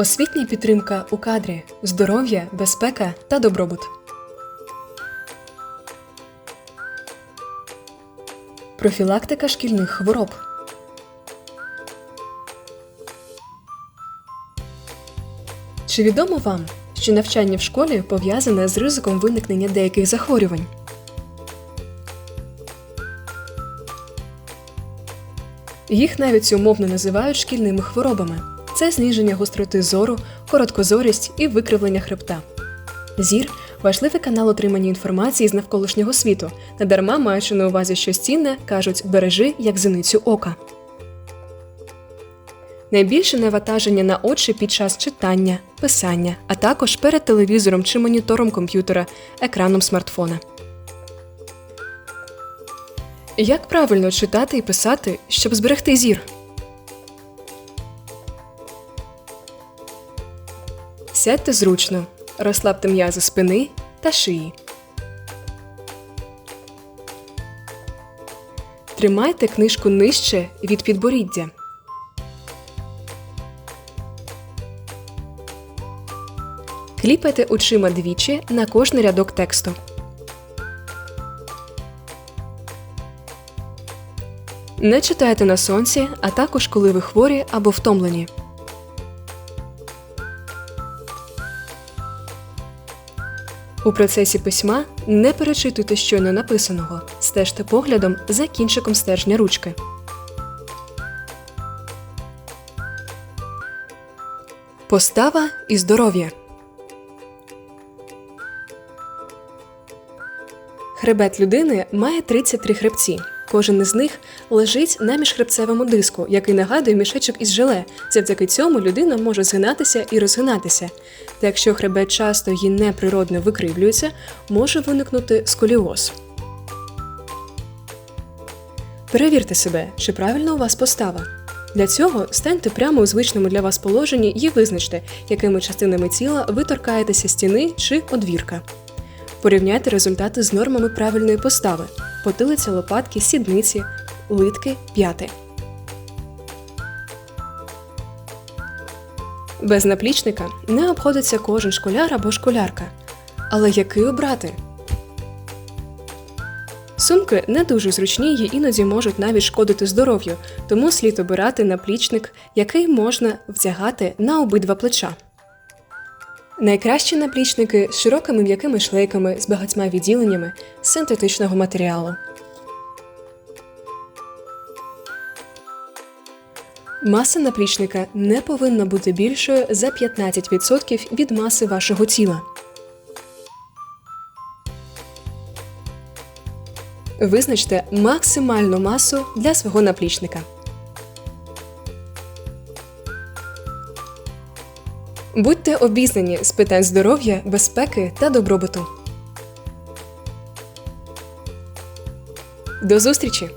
Освітня підтримка у кадрі, здоров'я, безпека та добробут. Профілактика шкільних хвороб. Чи відомо вам, що навчання в школі пов'язане з ризиком виникнення деяких захворювань? Їх навіть умовно називають шкільними хворобами. Це зниження гостроти зору, короткозорість і викривлення хребта. Зір важливий канал отримання інформації з навколишнього світу. Недарма, маючи на увазі щось цінне, кажуть бережи як зеницю ока. Найбільше навантаження на очі під час читання, писання, а також перед телевізором чи монітором комп'ютера, екраном смартфона. Як правильно читати і писати, щоб зберегти зір? Сядьте зручно, розслабте м'язи спини та шиї. Тримайте книжку нижче від підборіддя. Кліпайте очима двічі на кожний рядок тексту. Не читайте на сонці, а також коли ви хворі або втомлені. У процесі письма не перечитуйте щойно написаного, стежте поглядом за кінчиком стержня ручки. Постава і здоров'я. Хребет людини має 33 хребці. Кожен із них лежить на міжхребцевому диску, який нагадує мішечок із желе. Завдяки цьому людина може згинатися і розгинатися. Та якщо хребет часто і неприродно викривлюється, може виникнути сколіоз. Перевірте себе, чи правильно у вас постава. Для цього станьте прямо у звичному для вас положенні і визначте, якими частинами тіла ви торкаєтеся стіни чи одвірка. Порівняйте результати з нормами правильної постави: потилиця лопатки, сідниці, литки, п'яти. Без наплічника не обходиться кожен школяр або школярка. Але який обрати? Сумки не дуже зручні і іноді можуть навіть шкодити здоров'ю, тому слід обирати наплічник, який можна вдягати на обидва плеча. Найкращі наплічники з широкими м'якими шлейками з багатьма відділеннями з синтетичного матеріалу. Маса наплічника не повинна бути більшою за 15% від маси вашого тіла. Визначте максимальну масу для свого наплічника. Будьте обізнані з питань здоров'я, безпеки та добробуту. До зустрічі!